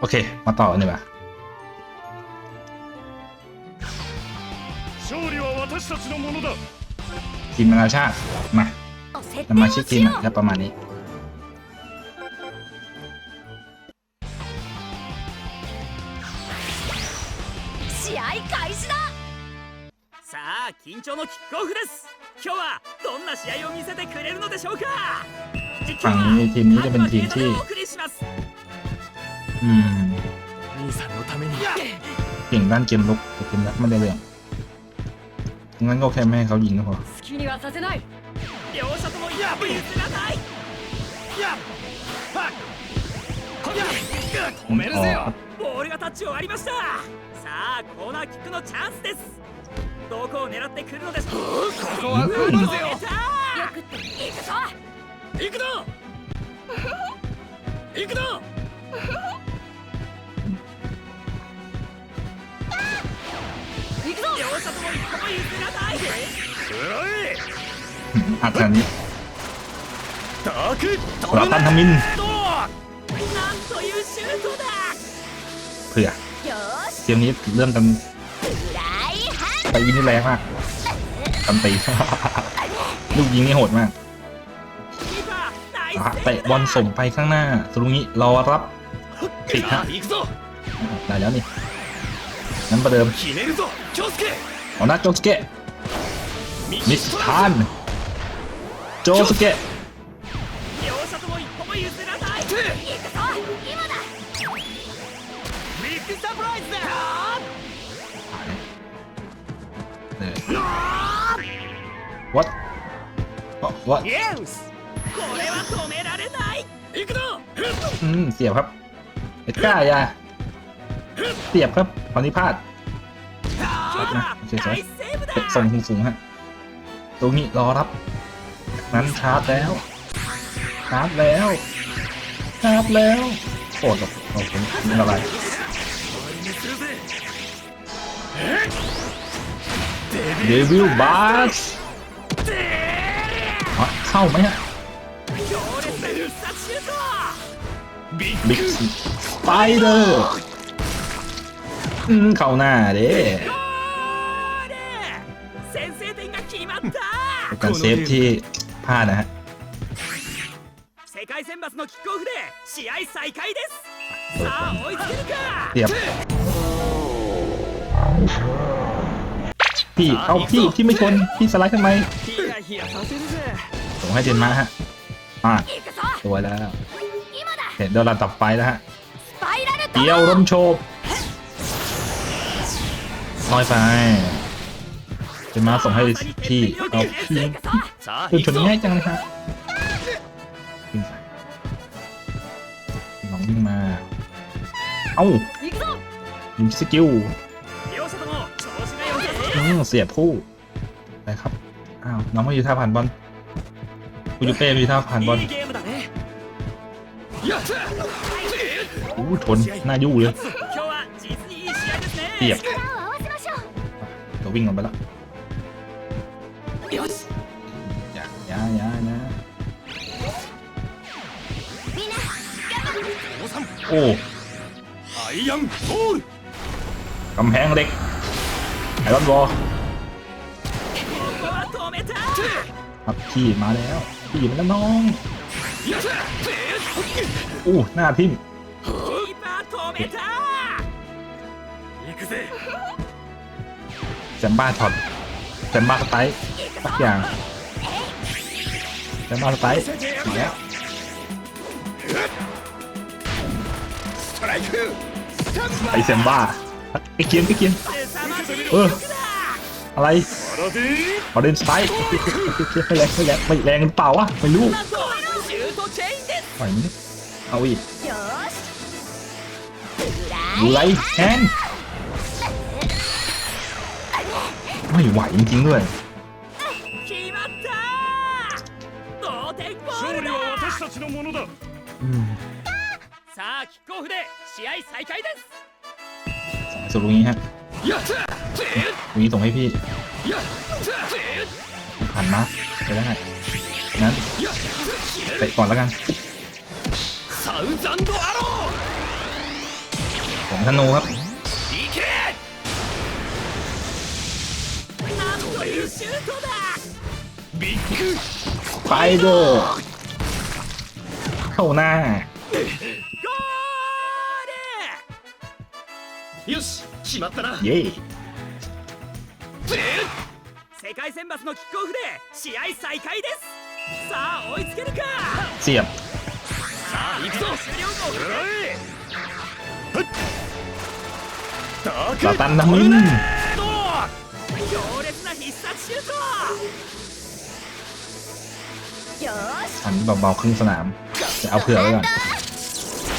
โอเค มาต่อกันดีกว่า 勝利は私たちのものだ ทีมนานาชาติ มา 設 สมาชิกทีมจะประมาณนี้ 試合開始ださあ緊張のキックオフです今日はどんな試合を見せてくれるのでしょうか実況 ฝั่งนี้ทีมนี้จะเป็นทีมที่ でお送りします อืม 兄さんのために เก่งด้านเกมลุกแต่เกมรับไม่ได้เรื่องงั้นก็แค่ไม่ให้เขายิงก็พอ 好きにはさせない両者ともやぶ譲らないやっはっやっ止める อ๋อ ぜ ค よ รับ ボールがタッチ終わりましたさあコーナーキックのチャンスですどこを狙ってくるのでしょうここは踏ん張るぜよ止めたよくって行くぞ行くぞ行くぞ อาจารย์นี้รับปันทมินเผื่อเกมนี้เริ่องกันไปยิงนี่แรงมากกันตีลูกยิงนี่โหดมากเตะบอลส่งไปข้างหน้าสรุงนี้รอรับติดฮะได้แล้วนี่นั้นประเดิม ひねるぞ京介 เอาหน้าโจสเกะมิสทานโจสเกะ 両者とも一歩も譲らない行くぞ今だビッグサプライズだよ เออ what what イエスこれは止められない行くぞ อืมเสียบครับเอ็ดก้าอย่าเสียบครับตอนนี้พลาด รัใช่สวยๆส่งสูงฮะตรงนี้รอรับ นั้นชาร์จแล้วชาร์จแล้วชาร์จแล้วโคดกับบโอ้โหอะไรเดวิลบาสเข้าไหมฮะบิ๊กสไปเดอร์เข้าหน้าเด้ กัรเซฟที่พลานะฮะเรียบพี่ เอาพี่ พี่ไม่ชน พี่สไลด์ทำไมส่งให้เจนมาฮะอ่าตัวแล้วเห็นโดนรัตัอไฟแล้วฮะเดี่ยวร่มโชบน้อยไป เมาส่งให้พี่เอาพี่คุณชนง่ายจังเลยครับน้องวิ่งมา เอ้ายิงสกิลเสียบคู่ไปครับ อ้าว น้องไม่อยู่ท่าผ่านบอลกูอยู่เป้มีท่าผ่านบอลโอ้ทนหน้ายู่เลยเสียบเดี๋ยววิ่งกันไปแล้ว โอ้ไอยังโอ้ยกำแพงเหล็กไอรอนวอลครับขี่มาแล้วขี่มันก็น้องโอ้หน้าทิ่มแซมบ้าถอดแซมบ้าสไตล์สักอย่างแซมบ้าสไตล์มาแล้ว ไอเซมบ้าไอเกียนไอเกียนเอออะไรออเรนสไตล์ไม่แรงไม่แรงไม่แรงเปล่าวะไม่รู้ปล่อยมเอาอีกไลท์แฮนไม่ไหวจริงๆด้วยอืม キックオフで試合再開です ส่งสุรุงี้ฮะ やった สุรุงี้ส่งให้พี่ やった ผ่านมาไปได้นั้นเตะก่อนแล้วกัน サウザンドアロー องธนูครับ 行けなんというシュートだビッグ ไฟเดอร์เข้าหน้า よし決まったな。イェイ。世界選抜のキックオフで試合再開です。さあ追いつけるか。See さあ行くぞ。バタンナムン強烈な必殺シュート。よしฉันเบาครึ่งสนามจะเอาเผื่อไว้ก่อน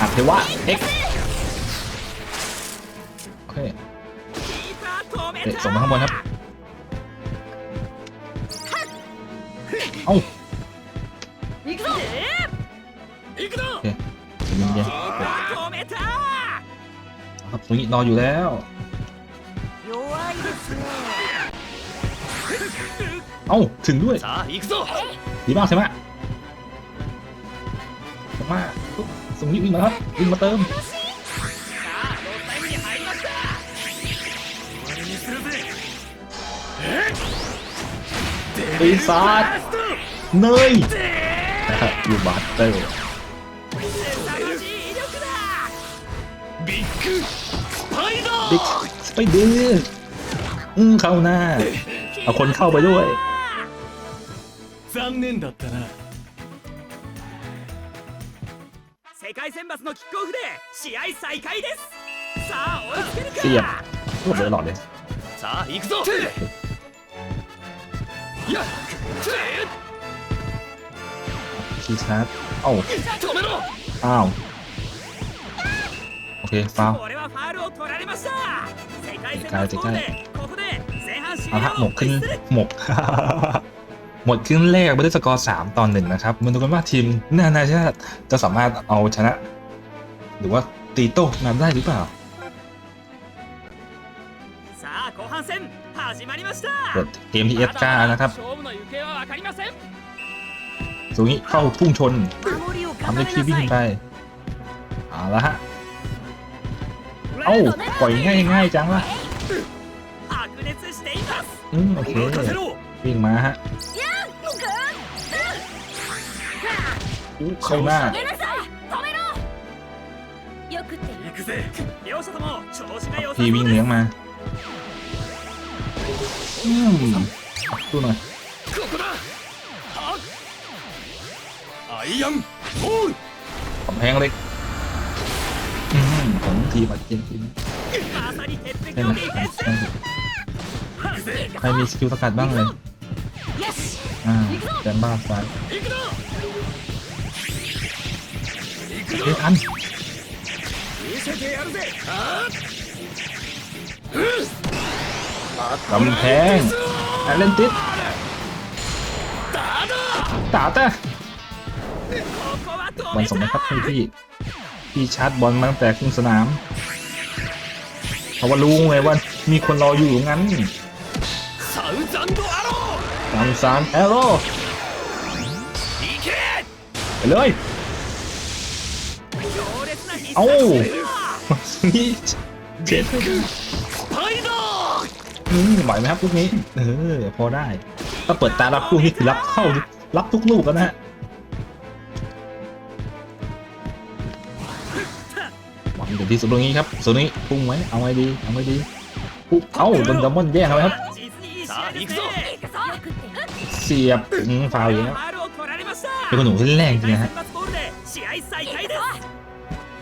อัดเทวะ X คเตะส่งมาข้างบนครับ เอาโอเคเย็นเย็นครับตรงนี้รออยู่แล้วเอาถึงด้วยดีมากใช่ไหมมากส่งนี้วิ่งมาครับวิ่งมาเติม ปีศาจ ラスト เนยนะครับยูบาร์เตอร์ 凄まじい威力だビッグスパイダ บิ๊ก ー สไปเดอร์อืมเข้าหน้า เอาคนเข้าไปด้วย 残念だったな世界選抜のキックオフで試合再開ですさあ追いつけるか เสียบโอ้เลยหลอดเลย さあ行くぞやっ คีย์ชาร์เอ้าอ้าว โอเคฟาวใกล้ใกล้เอาฮะหมกขึ้นหมก หมดครึ่งแรกไปด้วยสกอร์ 3ตอนหนึ่งนะครับมาดูกันว่าทีมนานาชาติจะสามารถเอาชนะ หรือว่าตีโต้นำได้หรือเปล่า เดเกมที่เอสกานะครับสูงนี้เข้าพุ่งชนทำได้คีวิ่งไปเอาละฮะ เอ้า ปล่อยง่ายๆจังละอืมโอเค วิ่งมาฮะอู้เข้ามาพี่วิ่งเลี้ยงมา อืมดูหน่อยผมแพงเล็กอืมของทีมอาเจนตินใช่ไหมใครมีสกิลสกัดบ้างเลยอ่าแจมบ้าซ้ายเฮ้ยอัน กำแพงแอลเลนติสตาตาบอลสมนะครับพี่พี่พี่ชาร์จบอลมาตั้งแต่ครึ่งสนามเพราะว่ารู้ไงว่ามีคนรออยู่งั้นซัอุซันโดอโร่ซาอุซันแอโร่ไปเลยเอาเจ็ด อืมไหวไหมครับลูกนี้ เออ พอได้ ถ้าเปิดตารับลูกนี้คือรับเข้ารับทุกลูกแล้วนะฮะหวังอยู่ที่สุดตรงนี้ครับสุดนี้พุ่งไหมเอาไงดีเอาไงดีปุ๊บเอ้าโดนดัมมอนแย่งแล้วครับเสียบฟาวเอย่างเป็นคนหนุ่มที่แรงจริงนะฮะ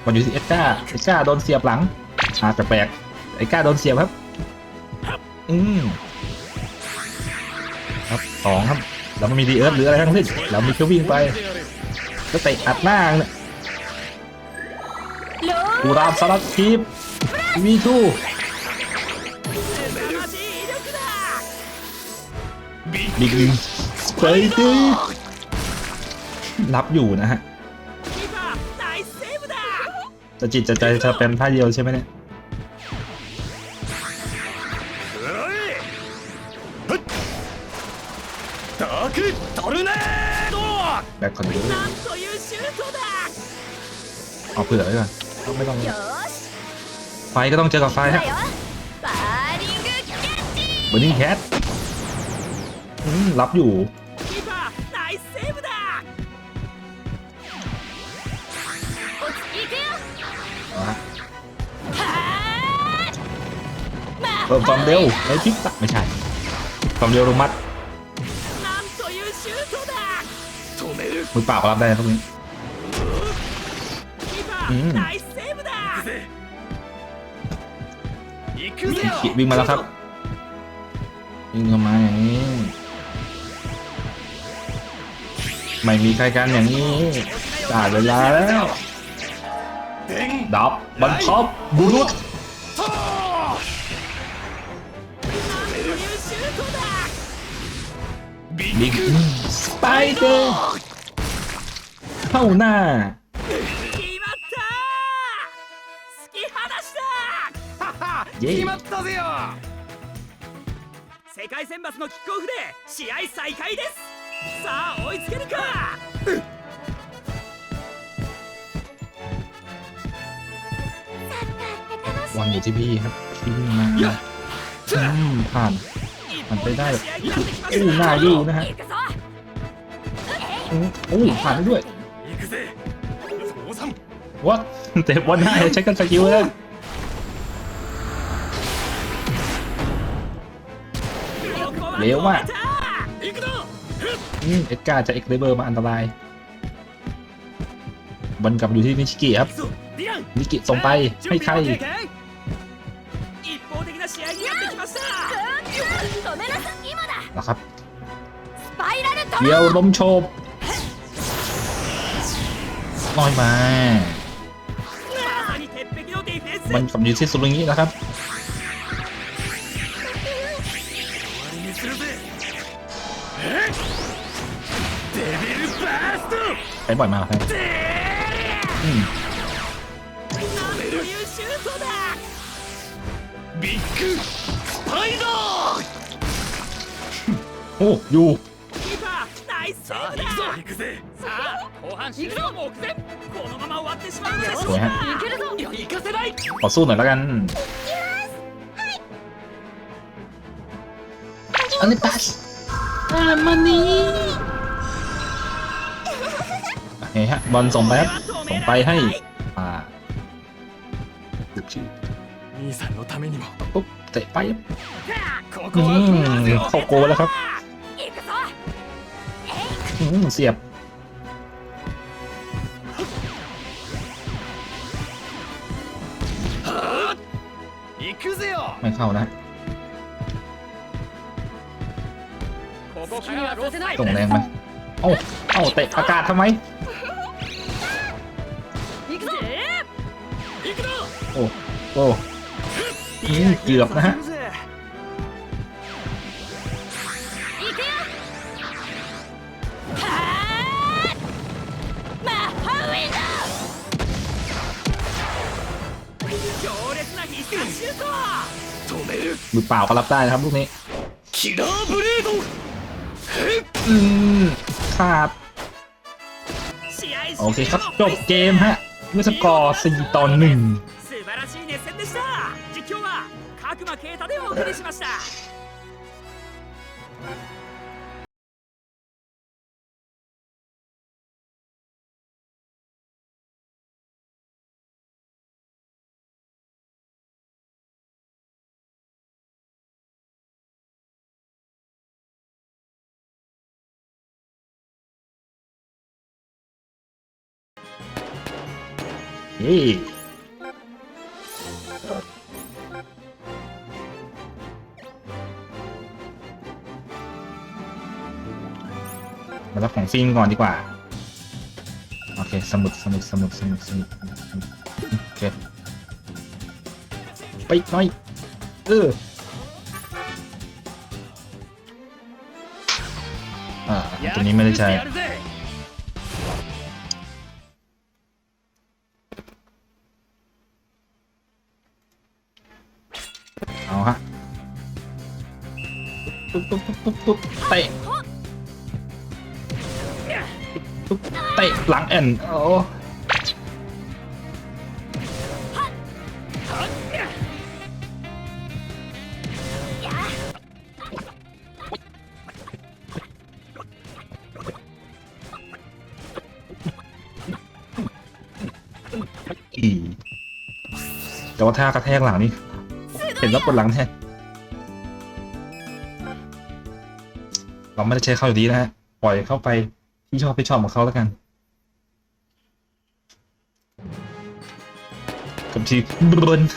มันอยู่ที่เอ็ดก้าเอ็ดก้าโดนเสียบหลังอาจจะแปลกเอ็ดก้าโดนเสียบครับ อืมครับสองครับ เราไม่มีดีเอิร์ธหรืออะไรทั้งสิ้นเรามีแค่วิ่งไปก็ไวเตะอัดหน้าเนี่ยกูราบสลับคีบวีทูบิ๊กวิงไปดิรับอยู่นะฮะจะจิตจะใจจะเป็นท่าเดียวใช่ไหมเนี่ย เผื่อไว้ก่อนไม่ต้องไฟก็ต้องเจอกับไฟฮะบอร์นิ่งแคทรับอยู่เพิ่มความเร็วในทิกตัไม่ใช่ความเร็วรุมัดมือเปล่าก็รับได้ครับนี้ ナイスセーブだぜ行くぜ ขี่วิ่งมาแล้วครับ วิ่งเข้ามาอย่างนี้ ไม่มีใครกันอย่างนี้ได้เวลาแล้ว 電 ดับบันท็อปบูรุษ となんというシュートだビ บิ๊ ッ ก グ สไปเดอร์เข้าหน้า 決まったぜよ世界選抜のキックオフで試合再開ですさあ追いつけるかวันอยู่ที่พี่ครับพี่วิ่งมาอืมผ่าน 一มันไปได้ 試合になってきま อู้ し หน้า た ยู่นะฮะ 行くぞ อืมอู้ผ่านได้ด้วย 行くぜ父さん วะเตะบอลได้ใช้กันสกิลเลย เร็วมากเอ็กกาจะเอ็กเลเบอร์มาอันตรายบอลกลับอยู่ที่มิชิกิครับมิชิกิส่งไปให้ใครนะครับเดี๋ยวล้มโฉบลอยมา มันกลับอยู่ที่สุรุงินะครับ ใช้บ่อยมากครับビッグスパイダーおよナイスさあ行くぞ行くぜさあ後半終了目前このまま終わってしまうのでしょうか行けるぞいや行かせないあそうならがんおねパスあまねー ไงฮะ บอลส่งไปส่งไปให้อ่าปุ๊บเตะไปอืมเข้าโกแล้วครับอืมเสียบไม่เข้านะส่งแรงไหมโอ้าเอ้เตะอากาศทำไม โอ้โอ้เกือบนะฮะมือเปล่าก็รับได้นะครับลูกนี้คิราบเลดอืมครับโอเคครับจบเกมฮะด้วยสกอร์4ต่อ1間啓太でお送りしました。เย้ มารับของซิงก่อนดีกว่า โอเค สมุด สมุด สมุด สมุด สมุด โอเค ไปหน่อย เอออ่าตัวนี้ไม่ได้ใช้เอาฮะปุ๊บปุ๊บปุ๊บปุ๊บเตะ เตะหลังแอนโอ้แต่ว่าถ้ากระแทกหลังนี่ เห็นแล้วปวดหลังแท้เราไม่ได้ใช้เขาอยู่ดีนะฮะ ปล่อยเข้าไปที่ชอบที่ชอบของเขาแล้วกัน to run,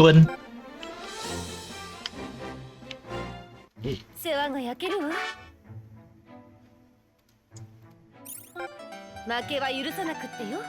run. 世話が焼けるわ負けは許さなくってよ